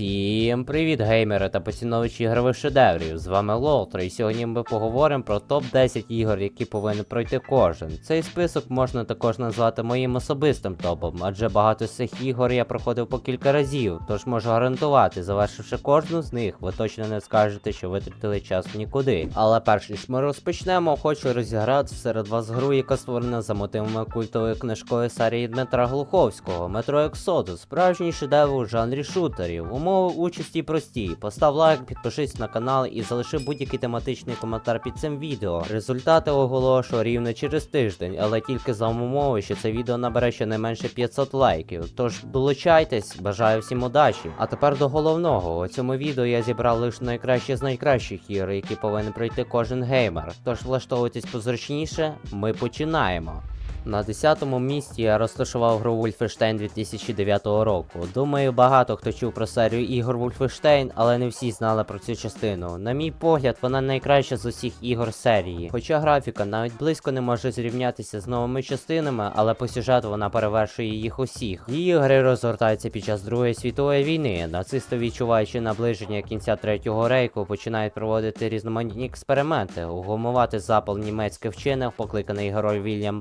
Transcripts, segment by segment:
Всім привіт, геймери та поціновувачі ігрових шедеврів. З вами Лолтро, і сьогодні ми поговоримо про топ-10 ігор, які повинен пройти кожен. Цей список можна також назвати моїм особистим топом, адже багато з цих ігор я проходив по кілька разів, тож можу гарантувати, завершивши кожну з них, ви точно не скажете, що витратили час нікуди. Але перш ніж ми розпочнемо, хочу розіграти серед вас гру, яка створена за мотивами культової книжкової серії Дмитра Глуховського Метро Exodus, справжній шедевр у жанрі шутерів. Умови участі прості. Постав лайк, підпишись на канал і залиши будь-який тематичний коментар під цим відео. Результати оголошу рівно через тиждень, але тільки за умови, що це відео набере щонайменше 500 лайків. Тож долучайтесь, бажаю всім удачі. А тепер до головного. У цьому відео я зібрав лише найкращі з найкращих ігор, які повинен пройти кожен геймер. Тож влаштовуйтесь позручніше, ми починаємо. На 10-му місці я розташував гру Wolfenstein 2009 року. Думаю, багато хто чув про серію ігор Wolfenstein, але не всі знали про цю частину. На мій погляд, вона найкраща з усіх ігор серії. Хоча графіка навіть близько не може зрівнятися з новими частинами, але по сюжету вона перевершує їх усіх. Її гри розгортаються під час Другої світової війни. Нацисти, відчуваючи наближення кінця третього рейку, починають проводити різноманітні експерименти, угумувати запал німецьких вчених, покликаний герой Вільям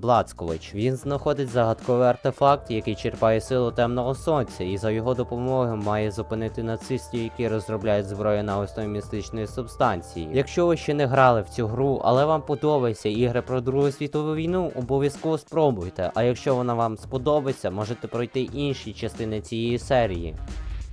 Блацкович. Він знаходить загадковий артефакт, який черпає силу темного сонця, і за його допомогою має зупинити нацистів, які розробляють зброю на основі містичної субстанції. Якщо ви ще не грали в цю гру, але вам подобаються ігри про Другу світову війну, обов'язково спробуйте. А якщо вона вам сподобається, можете пройти інші частини цієї серії.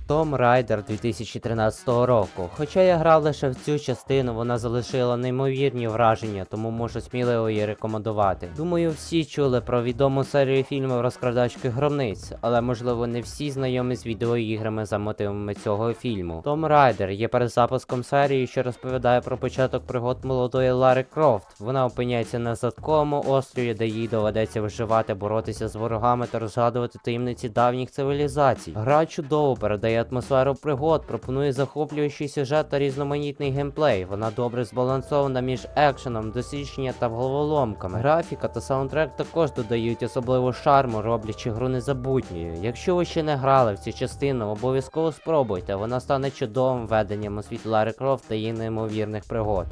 Tomb Raider 2013 року. Хоча я грав лише в цю частину, вона залишила неймовірні враження, тому можу сміливо її рекомендувати. Думаю, всі чули про відому серію фільмів розкрадачки гробниць, але можливо не всі знайомі з відеоіграми за мотивами цього фільму. Tomb Raider є перезапуском серії, що розповідає про початок пригод молодої Лари Крофт. Вона опиняється на задковому острові, де їй доведеться виживати, боротися з ворогами та розгадувати таємниці давніх цивілізацій. Гра чудово передає атмосферу пригод, пропонує захоплюючий сюжет та різноманітний геймплей. Вона добре збалансована між екшеном, дослідження та головоломками. Графіка та саундтрек також додають особливу шарму, роблячи гру незабутньою. Якщо ви ще не грали в цю частину, обов'язково спробуйте. Вона стане чудовим веденням у світ Лари Крофт та її неймовірних пригод.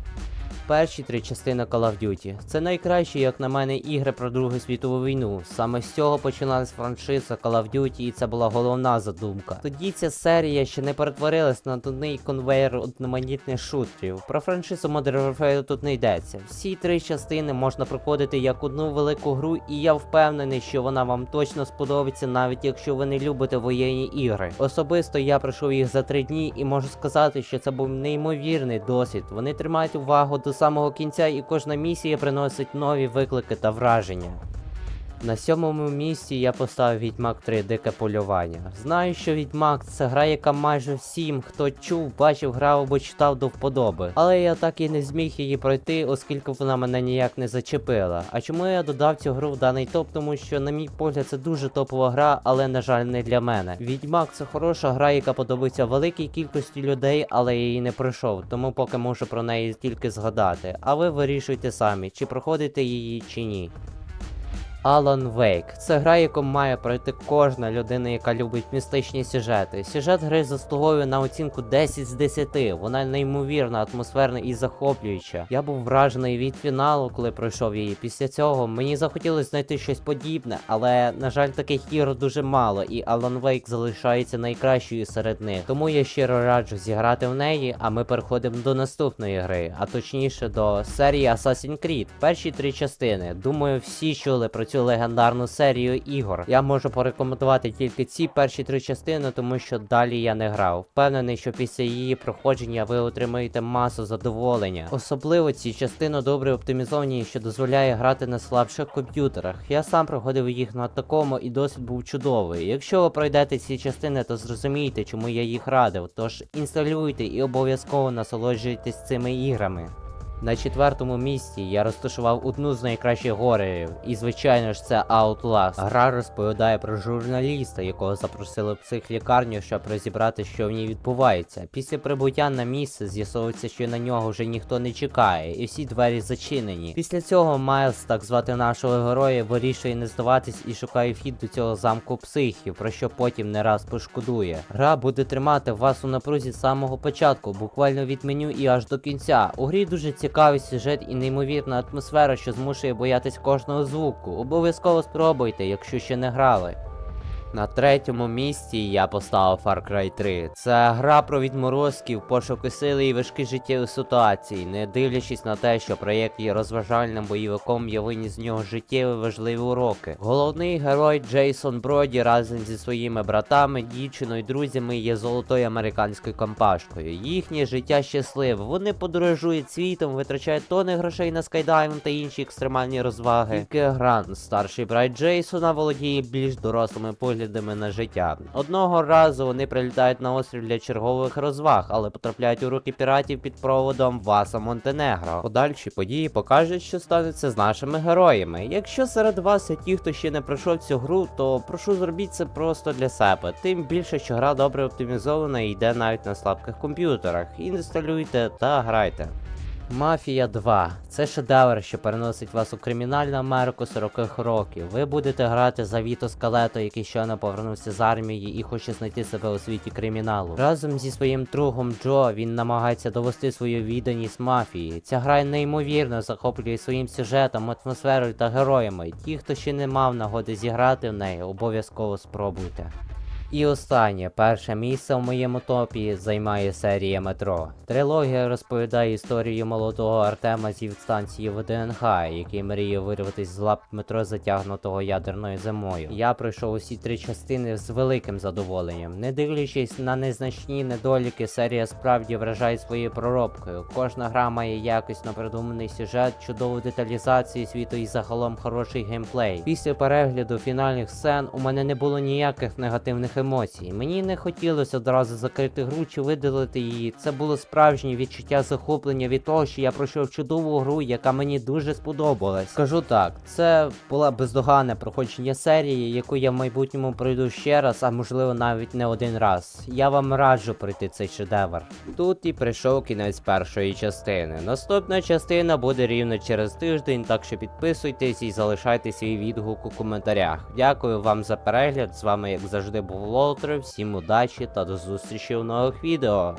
Перші три частини Call of Duty. Це найкращі, як на мене, ігри про Другу світову війну. Саме з цього починалась франшиза Call of Duty, і це була головна задумка. Тоді ця серія ще не перетворилась на дурний конвейер одноманітних шутерів. Про франшизу Modern Warfare тут не йдеться. Всі три частини можна проходити як одну велику гру, і я впевнений, що вона вам точно сподобається, навіть якщо ви не любите воєнні ігри. Особисто я пройшов їх за три дні і можу сказати, що це був неймовірний досвід. Вони тримають увагу до самого кінця, і кожна місія приносить нові виклики та враження. На сьомому місці я поставив Відьмак 3 Дике полювання. Знаю, що Відьмак це гра, яка майже всім, хто чув, бачив, грав або читав до вподоби. Але я так і не зміг її пройти, оскільки вона мене ніяк не зачепила. А чому я додав цю гру в даний топ? Тому що, на мій погляд, це дуже топова гра, але на жаль, не для мене. Відьмак це хороша гра, яка подобається великій кількості людей, але я її не пройшов, тому поки можу про неї тільки згадати. А ви вирішуйте самі, чи проходите її, чи ні. Alan Wake. Це гра, яку має пройти кожна людина, яка любить містичні сюжети. Сюжет гри заслуговує на оцінку 10 з 10. Вона неймовірна, атмосферна і захоплююча. Я був вражений від фіналу, коли пройшов її. Після цього мені захотілося знайти щось подібне, але на жаль, таких ігор дуже мало, і Alan Wake залишається найкращою серед них. Тому я щиро раджу зіграти в неї, а ми переходимо до наступної гри, а точніше до серії Assassin's Creed. Перші три частини. Думаю, всі чули про цю легендарну серію ігор. Я можу порекомендувати тільки ці перші три частини, тому що далі я не грав. Впевнений, що після її проходження ви отримаєте масу задоволення. Особливо ці частини добре оптимізовані, що дозволяє грати на слабших комп'ютерах. Я сам проходив їх на такому і досвід був чудовий. Якщо ви пройдете ці частини, то зрозумієте, чому я їх радив. Тож інсталюйте і обов'язково насолоджуйтесь цими іграми. На четвертому місці я розташував одну з найкращих горерів, і звичайно ж це Outlast. Гра розповідає про журналіста, якого запросили в психлікарню, щоб розібрати, що в ній відбувається. Після прибуття на місце з'ясовується, що на нього вже ніхто не чекає, і всі двері зачинені. Після цього Майлз, так звати нашого героя, вирішує не здаватись і шукає вхід до цього замку психів, про що потім не раз пошкодує. Гра буде тримати вас у напрузі з самого початку, буквально від меню і аж до кінця. У грі дуже цікавий сюжет і неймовірна атмосфера, що змушує боятись кожного звуку. Обов'язково спробуйте, якщо ще не грали. На третьому місці я поставив Far Cry 3. Це гра про відморозків, пошуки сили і важкі життєві ситуації, не дивлячись на те, що проєкт є розважальним бойовиком, я виніс з нього життєві важливі уроки. Головний герой Джейсон Броді разом зі своїми братами, дівчиною, і друзями є золотою американською компашкою. Їхнє життя щасливе. Вони подорожують світом, витрачають тони грошей на скайдайвинг та інші екстремальні розваги. Тільки Грант, старший брат Джейсона, володіє більш дорослими поглядами на життя. Одного разу вони прилітають на острів для чергових розваг, але потрапляють у руки піратів під проводом Васа Монтенегро. Подальші події покажуть, що станеться з нашими героями. Якщо серед вас є ті, хто ще не пройшов цю гру, то прошу зробіть це просто для себе. Тим більше, що гра добре оптимізована і йде навіть на слабких комп'ютерах. Інсталюйте та грайте. Мафія 2 це шедевр, що переносить вас у кримінальну Америку 40-х років. Ви будете грати за Віто Скалето, який щойно повернувся з армії і хоче знайти себе у світі криміналу. Разом зі своїм другом Джо він намагається довести свою відданість мафії. Ця гра неймовірно захоплює своїм сюжетом, атмосферою та героями. Ті, хто ще не мав нагоди зіграти в неї, обов'язково спробуйте. І останнє, перше місце в моєму топі займає серія Метро. Трилогія розповідає історію молодого Артема зі станції ВДНХ, який мріє вирватися з лап метро, затягнутого ядерною зимою. Я пройшов усі три частини з великим задоволенням. Не дивлячись на незначні недоліки, серія справді вражає своєю проробкою. Кожна гра має якісно придуманий сюжет, чудову деталізацію світу і загалом хороший геймплей. Після перегляду фінальних сцен у мене не було ніяких негативних емоцій. Мені не хотілося одразу закрити гру чи видалити її. Це було справжнє відчуття захоплення від того, що я пройшов чудову гру, яка мені дуже сподобалась. Скажу так, це була бездоганне проходження серії, яку я в майбутньому пройду ще раз, а можливо навіть не один раз. Я вам раджу пройти цей шедевр. Тут і прийшов кінець першої частини. Наступна частина буде рівно через тиждень, так що підписуйтесь і залишайте свій відгук у коментарях. Дякую вам за перегляд. З вами, як завжди, був Лоутер. Всім удачі та до зустрічі в нових відео.